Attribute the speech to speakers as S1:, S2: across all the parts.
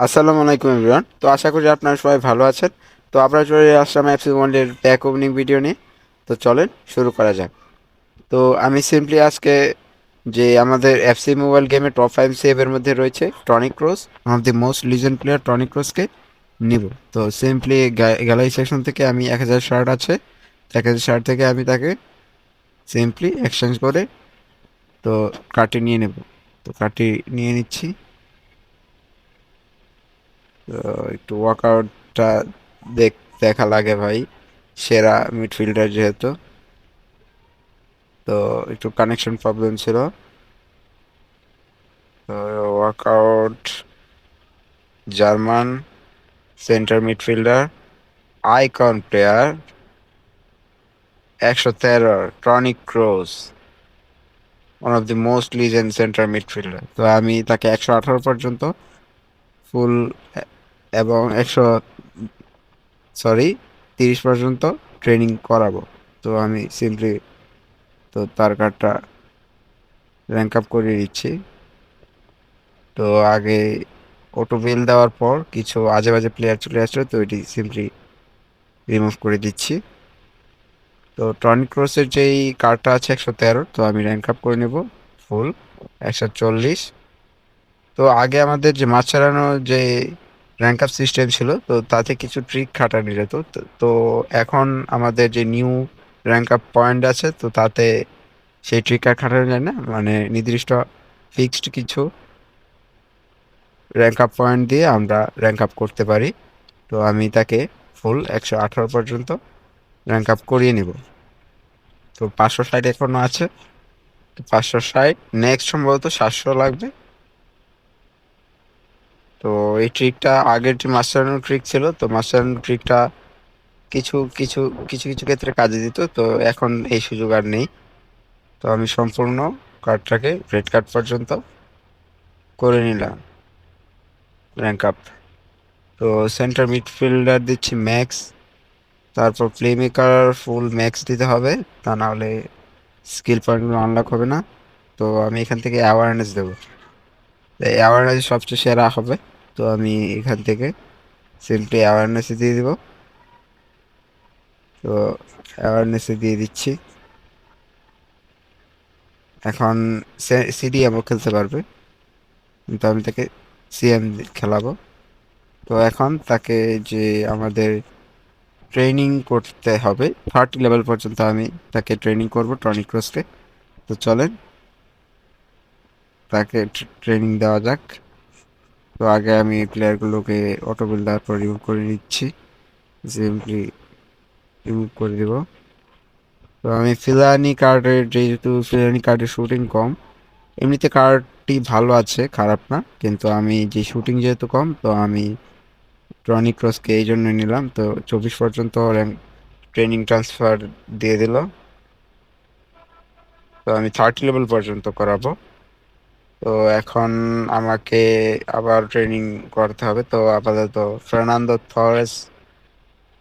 S1: আসসালামু আলাইকুম এভরিওয়ান। তো আশা করি আপনারা সবাই ভালো আছেন। তো আমরা চলে আসলাম এফসি ওয়ার্ল্ডের প্যাক ওপেনিং ভিডিও নিয়ে। তো চলেন, শুরু করা যাক। তো আমি সিম্পলি আজকে যে আমাদের এফসি মোবাইল গেমে টপ ফাইভ সেভের মধ্যে রয়েছে Toni Kroos one of the most legend player Toni ক্রসকে নিব। তো সিম্পলি গ্যালারি সেকশন থেকে আমি এক হাজার শার্ট আছে। এক হাজার শার্ট থেকে আমি তাকে সিম্পলি এক্সচেঞ্জ করে তো কার্ডটি নিয়ে নেব। তো কার্ডটি নিয়ে নিচ্ছি। একটু ওয়ার্কআউটটা দেখ দেখা লাগে ভাই। সেরা মিডফিল্ডার যেহেতু। তো একটু কানেকশন প্রবলেম ছিল। Workout German centre midfielder icon player একশো তেরো Toni Kroos one of the most legend centre midfielder তো আমি তাকে একশো আঠারো পর্যন্ত ফুল এবং একশো, সরি, তিরিশ পর্যন্ত ট্রেনিং করাবো। তো আমি সিম্পলি তো তার কার্ডটা র্যাঙ্ক আপ করে দিচ্ছি তো আগে অটো বিল দেওয়ার পর কিছু আজে বাজে প্লেয়ার চলে আসলো, তো এটি সিম্পলি রিমুভ করে দিচ্ছি। তো টনিক ক্রসের যেই কার্ডটা আছে একশো তেরো, তো আমি র্যাঙ্ক আপ করে নেব ফুল একশো চল্লিশ। তো আগে আমাদের যে মাছ ছাড়ানো যে র্যাঙ্ক আপ সিস্টেম ছিল, তো তাতে কিছু ট্রিক খাটানো যেত। তো- এখন আমাদের যে নিউ র্যাঙ্ক আপ পয়েন্ট আছে, তো তাতে সেই ট্রিক আর খাটানো যায় না। মানে নির্দিষ্ট ফিক্সড কিছু র্যাঙ্ক আপ পয়েন্ট দিয়ে আমরা র্যাঙ্ক আপ করতে পারি। তো আমি তাকে ফুল একশো আঠারো পর্যন্ত র্যাঙ্ক আপ করিয়ে নেব। তো পাঁচশো ষাট এখনও আছে। পাঁচশো ষাট নেক্সট সম্ভবত সাতশো লাগবে। তো এই ট্রিকটা আগের যে মাস্টারানো ট্রিক ছিল, তো মাস্টারানো ট্রিকটা কিছু কিছু কিছু কিছু ক্ষেত্রে কাজে দিত, তো এখন এই সুযোগ আর নেই। তো আমি সম্পূর্ণ কার্ডটাকে রেড কার্ড পর্যন্ত করে নিলাম। র্যাঙ্ক আপ তো সেন্টার মিডফিল্ডার দিচ্ছি ম্যাক্স তারপর প্লে মেকার ফুল ম্যাক্স দিতে হবে, তা না হলে স্কিল পয়েন্টগুলো আনলক হবে না। তো আমি এখান থেকে অ্যাওয়ারনেস দেবো। অ্যাওয়ারনেস সবচেয়ে সেরা হবে। তো আমি এখান থেকে সিম্পলি অ্যাওয়ারনেসে দিয়ে দিব। তো অ্যাওয়ারনেসে দিয়ে দিচ্ছি। এখন সিডি সিডিএমও খেলতে পারবে। কিন্তু আমি তাকে সিএম খেলাবো। তো এখন তাকে যে আমাদের ট্রেনিং করতে হবে থার্টি লেভেল পর্যন্ত আমি তাকে ট্রেনিং করব টনিক ক্রসকে তো। চলেন, তাকে ট্রেনিং দেওয়া যাক। তো আগে আমি এই প্লেয়ারগুলোকে অটো বিল দেওয়ার পর রিমুভ করে নিচ্ছি। সিম্পলি রিমুভ করে দেব। তো আমি ফিলানি কার্ডের যেহেতু ফিলানি কার্ডের শুটিং কম, এমনিতে কার্ডটি ভালো আছে, খারাপ না। কিন্তু আমি যে শুটিং যেহেতু কম, তো আমি ট্রনিক ক্রসকে এই জন্য নিলাম। তো চব্বিশ পর্যন্ত ট্রেনিং ট্রান্সফার দিয়ে দিল। তো আমি থার্টি লেভেল পর্যন্ত করাবো। তো এখন আমাকে আবার ট্রেনিং করতে হবে। তো আপাতত ফার্নান্দো থরেস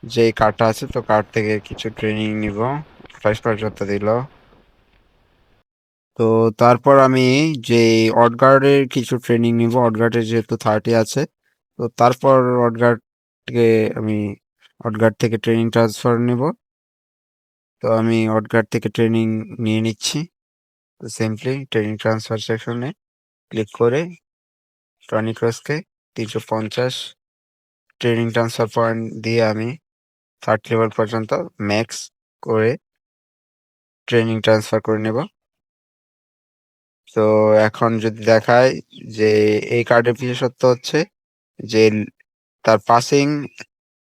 S1: যে কার্ডটা আছে, তো কার্ড থেকে কিছু ট্রেনিং নিব। আঠাশ পর্যন্ত দিল। তো তারপর আমি যে অডগার্ডের কিছু ট্রেনিং নিব অডগার্ডের যেহেতু থার্টি আছে, তো তারপর অডগার্ডকে আমি অডগার্ড থেকে ট্রেনিং ট্রান্সফার নিব। তো আমি অডগার্ড থেকে ট্রেনিং নিয়ে নিচ্ছি। তো সিম্পলি ট্রেনিং ট্রান্সফার সেকশনে ক্লিক করে টনি ক্রসকে তিনশো পঞ্চাশ ট্রেনিং ট্রান্সফার পয়েন্ট দিয়ে আমি থার্ড লেভেল পর্যন্ত ম্যাক্স করে ট্রেনিং ট্রান্সফার করে নেব। তো এখন যদি দেখায় যে এই কার্ডের বিশেষত্ব হচ্ছে যে তার পাসিং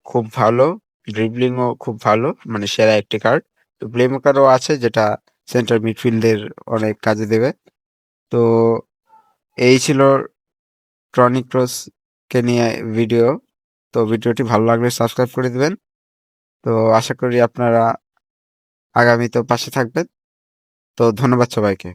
S1: খুব ভালো ড্রিবলিংও খুব ভালো মানে সেরা একটি কার্ড তো প্লেমেকারও আছে যেটা সেন্টার মিডফিল্ডের অনেক কাজে দেবে। তো এই ছিল ট্রনিক ক্রসকে নিয়ে ভিডিও তো ভিডিওটি ভালো লাগলে সাবস্ক্রাইব করে দেবেন। তো আশা করি আপনারা আগামীতেও পাশে থাকবেন। তো ধন্যবাদ সবাইকে।